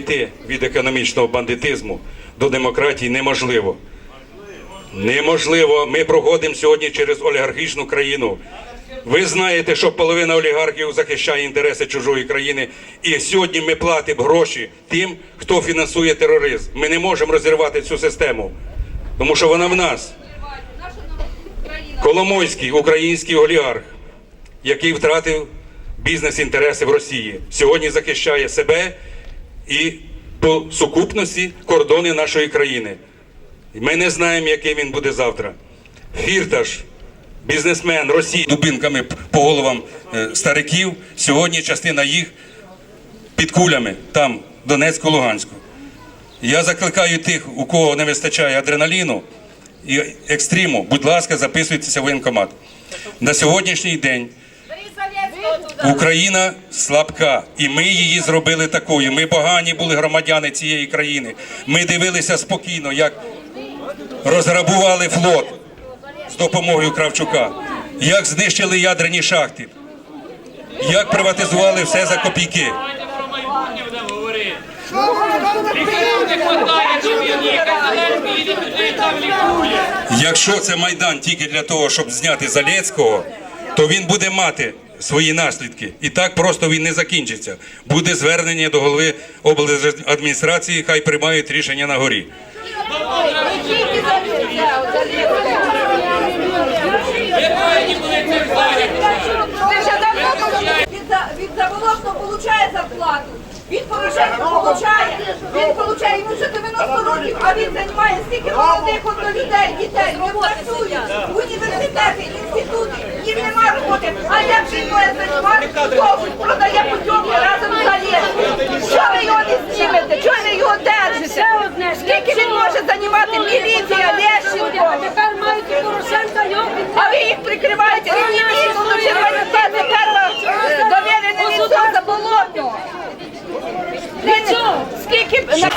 Йти від економічного бандитизму до демократії неможливо. Неможливо. Ми проходимо сьогодні через олігархічну країну. Ви знаєте, що половина олігархів захищає інтереси чужої країни, і сьогодні ми платимо гроші тим, хто фінансує тероризм. Ми не можемо розірвати цю систему, тому що вона в нас. Коломойський український олігарх, який втратив бізнес-інтереси в Росії, сьогодні захищає себе і по сукупності кордони нашої країни. Ми не знаємо, який він буде завтра. Фірташ, бізнесмен Росії дубинками по головам е, стариків. Сьогодні частина їх під кулями там, Донецьку, Луганську. Я закликаю тих, у кого не вистачає адреналіну і екстриму, будь ласка, записуйтеся в воєнкомат. На сьогоднішній день Україна слабка, і ми її зробили такою. Ми погані були громадяни цієї країни. Ми дивилися спокійно, як розграбували флот з допомогою Кравчука, як знищили ядерні шахти, як приватизували все за копійки. Якщо це майдан тільки для того, щоб зняти Залєцького, то він буде мати свої наслідки. І так просто він не закінчиться. Буде звернення до голови облдержадміністрації, хай приймають рішення на горі. Від, за- получає зарплату. Він Порошенко получає. Він получає йому вже 90 років, а він займає стільки молодих людей, дітей. Не працюють. Університети, інститути, їм нема роботи. А як займати? Хто продає путівки разом Залєвським? Що ви його не знімете? Чого ви його держите? Скільки він може займати міліція, Лещенко? А ви їх прикриваєте, ви не місто, Червонівка, тепер е, довірене лицо скільки б- на-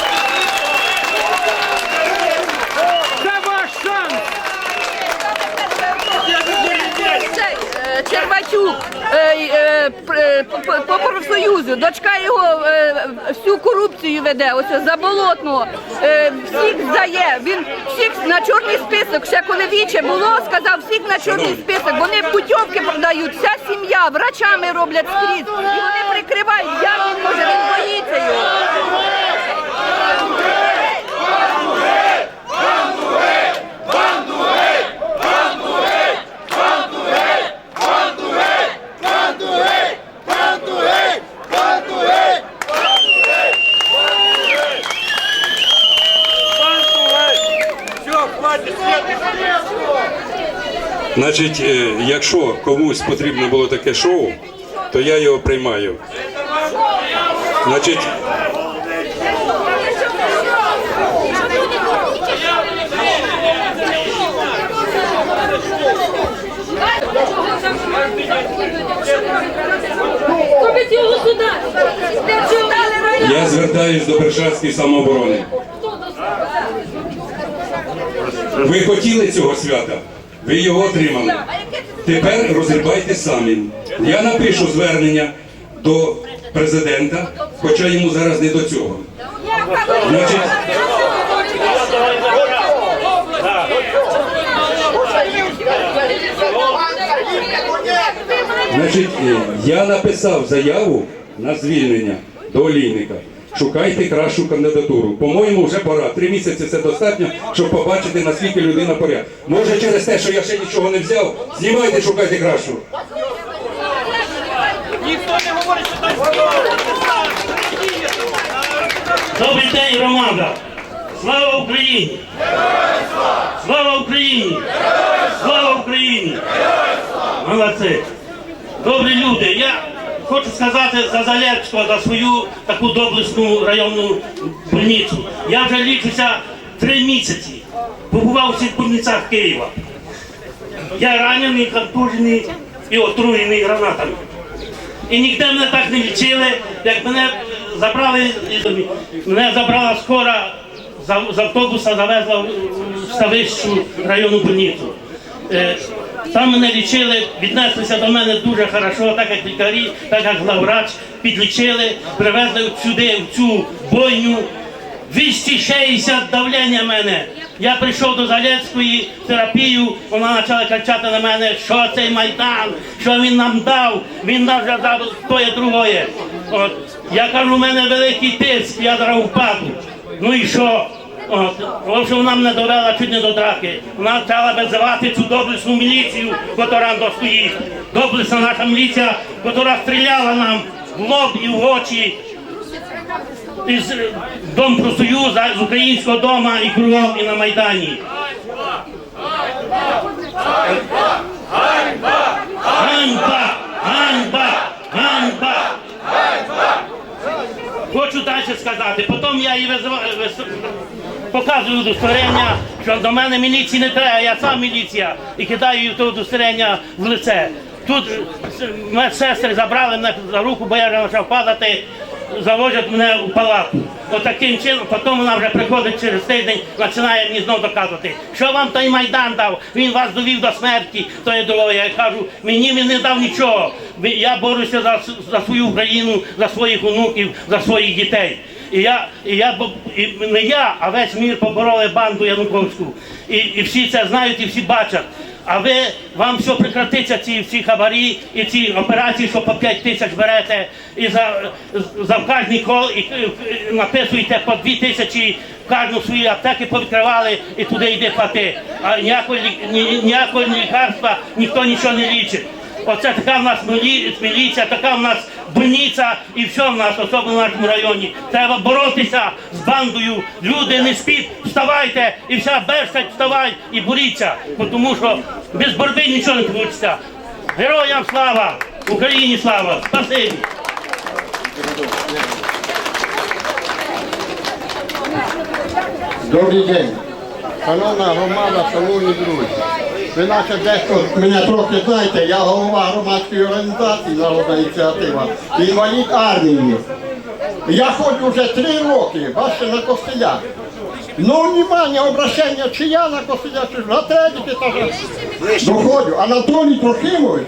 Цей, е, Червачук е, е, пр- по- по- по профсоюзу, дочка його е, всю корупцію веде, оце заболотного, е, всіх здає, він всіх на чорний список, ще коли віче було, сказав всіх на чорний список, вони путівки продають, вся сім'я, врачами роблять скрізь, і вони прикривають, як він може, він боїться його. Значить, е, якщо комусь потрібно було таке шоу, то я його приймаю. Значить, я звертаюсь до Бершацької самооборони. Ви хотіли цього свята? Ви його отримали. Тепер розрибайте самі. Я напишу звернення до президента, хоча йому зараз не до цього. Значить, значить, е, я написав заяву на звільнення до олійника. Шукайте кращу кандидатуру. По-моєму, вже пора. Три місяці це достатньо, щоб побачити, наскільки людина поряд. Може, через те, що я ще нічого не взяв, знімайте, шукайте кращу. Ніхто не говорить, що там Добрий день, громада! Слава Україні! Слава Україні! Слава Україні! Молодці! Добрі люди! Я хочу сказати за Залєцького, за свою таку доблесну районну больницю. Я вже лічуся три місяці. Побував у всіх больницях Києва. Я ранений, контужений і отруєний гранатами. І ніде мене так не лічили, як мене забрали, мене забрала скора з автобуса, завезла в Ставищу районну больницю. Там мене лічили, віднеслися до мене дуже хорошо, так як лікарі, так як главврач, підлічили, привезли сюди, в цю бойню. 260 давлення мене. Я прийшов до Залецької терапію, вона почала кричати на мене, що цей Майдан, що він нам дав, він нам вже дав тоє другое. От. Я кажу, у мене великий тиск, я зараз впаду. Ну і що? В общем, вона мене довела чуть не до драки. Вона почала визивати цю доблесну міліцію, яка до стоїть. Доблесна наша міліція, яка стріляла нам в лоб і в очі із е, Дом профсоюзу, з українського дому і кругом і на Майдані. Ганьба! Ганьба! Ганьба! Хочу далі сказати. Потім я їй визиваю, показую удостоверення, що до мене міліції не треба, я сам міліція і кидаю то удостоверення в лице. Тут е, медсестри забрали мене за руку, бо я вже почав падати, завозять мене у палату. Отаким чином, потім вона вже приходить через тиждень, починає мені знову доказувати, що вам той Майдан дав, він вас довів до смерті, то є дорога. Я кажу, мені він не дав нічого. Я борюся за, за свою Україну, за своїх онуків, за своїх дітей. І я, і я і не я, а весь мір побороли банду Януковську. І, і всі це знають, і всі бачать. А ви вам все прекратиться ці всі хабарі і ці операції, що по 5 тисяч берете, і за, за кожний кол і, і написуєте по 2 тисячі в кожну свої аптеки повідкривали і туди йде плати. А ніякої ні- ніякого лікарства ніхто нічого не лічить. Оце така в нас мілі- міліція, така в нас больниця і все в нас, особливо в нашому районі. Треба боротися з бандою. Люди не спіть, вставайте і вся берстать, вставай і боріться. Тому що без боротьби нічого не вийде. Героям слава! Україні слава! Спасибі! Добрий день. Шановна громада, шановні друзі. Ви наче дехто мене трохи знаєте, я голова громадської організації Народна ініціатива, інвалід армії. Я ходжу вже три роки, бачите, на костелях. Ну, внимание, обращення, чи я на костелях, чи на третій етаж. Доходжу. Анатолій Трохимович,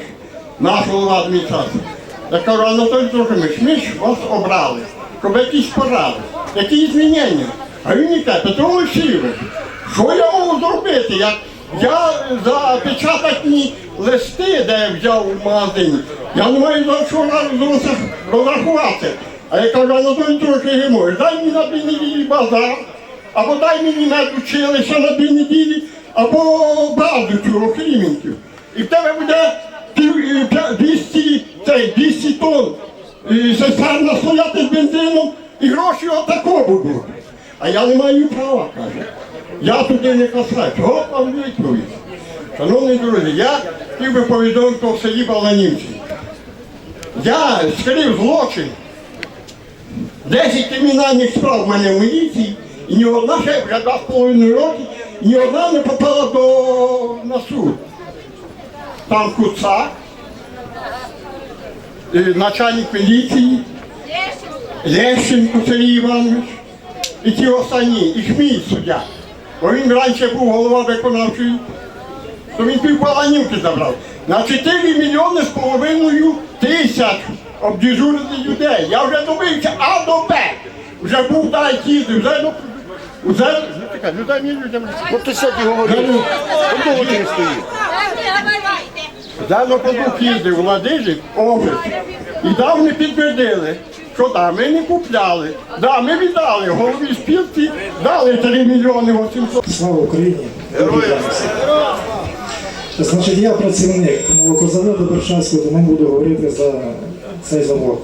наш голова адміністрації. Я кажу, Анатолій Трохимович, ми ж вас обрали, щоб якісь поради, які змінення. А він мені каже, Петро Олексійович, що я можу зробити? Як я за печатні листи, де я взяв у магазині, я не маю за що роз- розрахувати. А я кажу, Анатолій Трохимович, дай мені на дві неділі базар, або дай мені медучилище на дві неділі, або базу цю рохлімінків. І в тебе буде пів, е, п'я- 200, цей, 200 тонн е, цистерна стояти з бензином, і гроші отако будуть. А я не маю права, каже. Я туди не касаюсь. От вам відповідь. Шановні друзі, я хотів би повідомити про селі Баланівці. Я скрив злочин. 10 кримінальних справ в мене в міліції, і ні одна ще вже два з половиною роки, ні одна не попала до на суд. Там Куцак, е, начальник міліції, Лещенко Сергій Іванович, і ті останні, і Хміль суддя. Бо він раніше був голова виконавчої, то він півпаланівки забрав. На 4 мільйони з половиною тисяч обдіжурили людей. Я вже добився А до Б. Вже був дай їздив, вже до вже, чекай, ну дай мені людям. От ти сьогодні говорив, довго ти не стоїть. Зено продукт їздив в Ладижі, офіс. І да, вони підтвердили, що да, ми не купляли. Да, ми віддали голові спілці, дали 3 мільйони 800. Слава Україні! Героям! Значить, я працівник молокозаводу Бершанського, тому буду говорити за цей завод.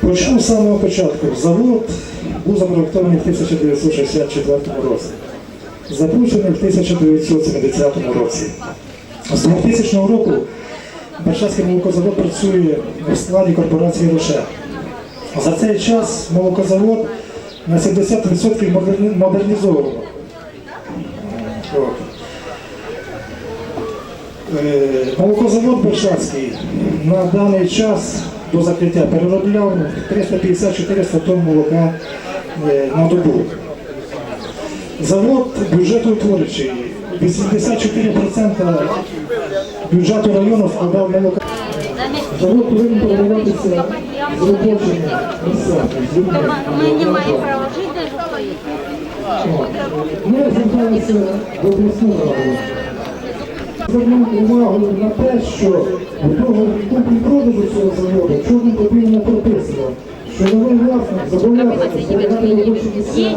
Почну з самого початку. Завод був запроектований в 1964 році, запущений в 1970 році. З 2000 року Бершанський молокозавод працює в складі корпорації «Роше». За цей час молокозавод на 70% модерні- модернізовано. Е, Молокозавод Бершацький на даний час до закриття переробляв 350-400 тонн молока е, на добу. Завод бюджетоутворюючий, 84% бюджету району складав молоко. Завод повинен передаватися з робочими місцями. Ми не маємо права жити. Ми зверталися до обласного ради. Звернув увагу на те, що у того куплі-продажу цього заводу чорним по білому прописано, що новий власник зобов'язаний зберігати робочі місця,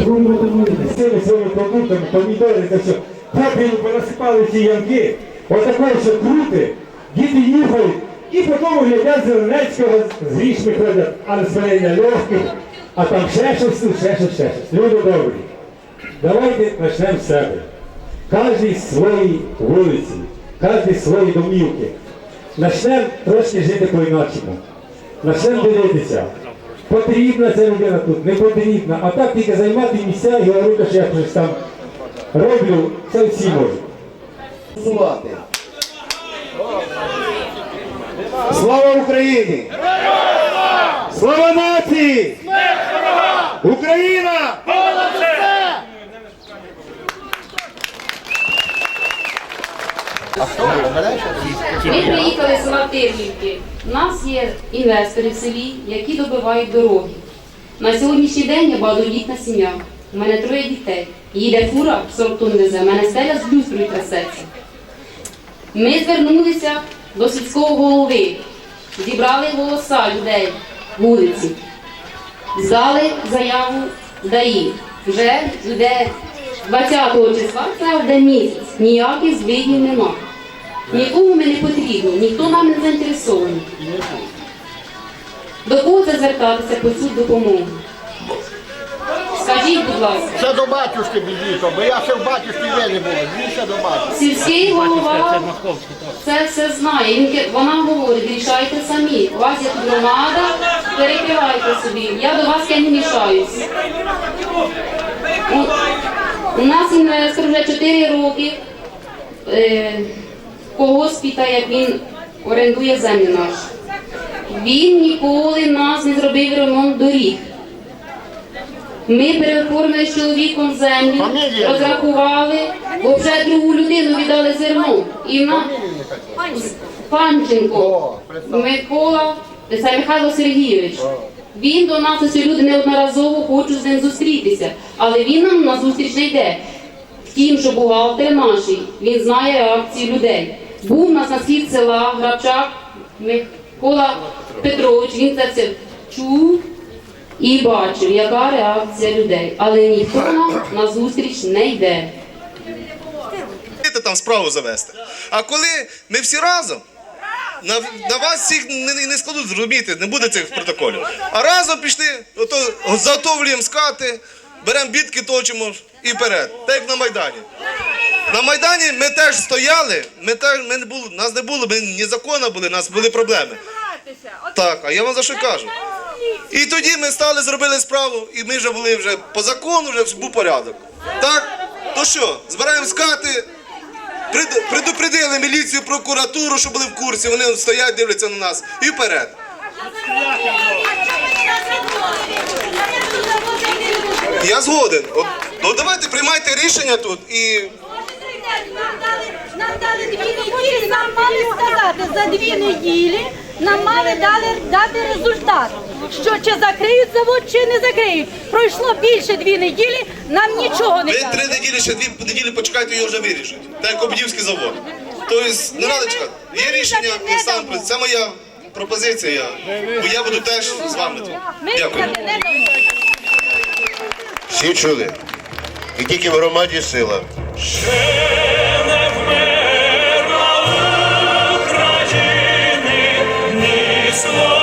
створювати нові. цими своїми продуктами, помідори, та все. Попелу понасипали ці ямки, отакої все крути, діти їхають, і потім глядять Зеленецького з грішми ходять, а на спалення легких, а там ще щось, ще щось, ще щось. Люди добрі, давайте почнемо з себе. Кожен з своєї вулиці, кожен з своєї домівки. Почнемо трошки жити по-інакшому. Почнемо дивитися. Потрібна ця людина тут, не потрібна. А так тільки займати місця і говорити, що я щось там роблю, це всі можуть. Слава Україні! Слава нації! Україна! Ми приїхали з села. У нас є інвестори в селі, які добивають дороги. На сьогоднішній день я багатодітна сім'я. У мене троє дітей. Їде фура 40 тонн везе, мене стеля з люстрою трясеться. Ми звернулися до сільського голови, зібрали голоса людей вулиці, здали заяву ДАІ. Вже йде 20 числа, це один місяць. Ніяких звідів нема. Нікому ми не потрібні, ніхто нам не заінтересований. До кого це звертатися по цю допомогу? Скажіть, будь ласка, Це до батюшки бідіто, бо я ще в батюшки не був, більше до батюшки. сільський голова це все знає. Він, вона говорить, рішайте самі. У вас є тут громада, перекривайте собі. Я до вас я не мішаюсь. У, нас інвестор вже 4 роки е, когось як він орендує землю нашу. Він ніколи в нас не зробив ремонт доріг. Ми переоформили з чоловіком землю, розрахували, бо вже другу людину віддали зерно. І на Панченко Микола, це Михайло Сергійович. Він до нас ось люди неодноразово хочуть з ним зустрітися, але він нам на зустріч не йде. Втім, що бухгалтер наш, він знає реакцію людей. Був у нас на схід села Грабчак Микола Петрович, він це все чув і бачив, яка реакція людей. Але ніхто нам на зустріч не йде. Там справу завести. А коли ми всі разом, на, на вас всіх не, не складуть, зрозумієте, не буде цих протоколів. А разом пішли, ото заготовлюємо скати, беремо бітки, точимо і вперед. Так як на Майдані. На Майдані ми теж стояли, ми теж, ми не було, нас не було, ми незаконно були, у нас були проблеми. Так, а я вам за що кажу? І тоді ми стали, зробили справу, і ми вже були вже по закону, вже був порядок. Так? То що, збираємо скати, Предупредили міліцію, прокуратуру, що були в курсі, вони стоять, дивляться на нас. І вперед. Я згоден. От, ну давайте приймайте рішення тут і. Нам дали, дві неділі, нам мали сказати за дві неділі, нам мали дали дати результат. Що чи закриють завод, чи не закриють. Пройшло більше дві неділі, нам нічого не Ви дали. три неділі, ще дві неділі почекайте, його вже вирішать. Так як Обдівський завод. Тобто, не треба чекати. Є рішення, і сам це моя пропозиція. Бо я буду теж з вами тут. Дякую. Всі чули. І тільки в громаді сила. soul.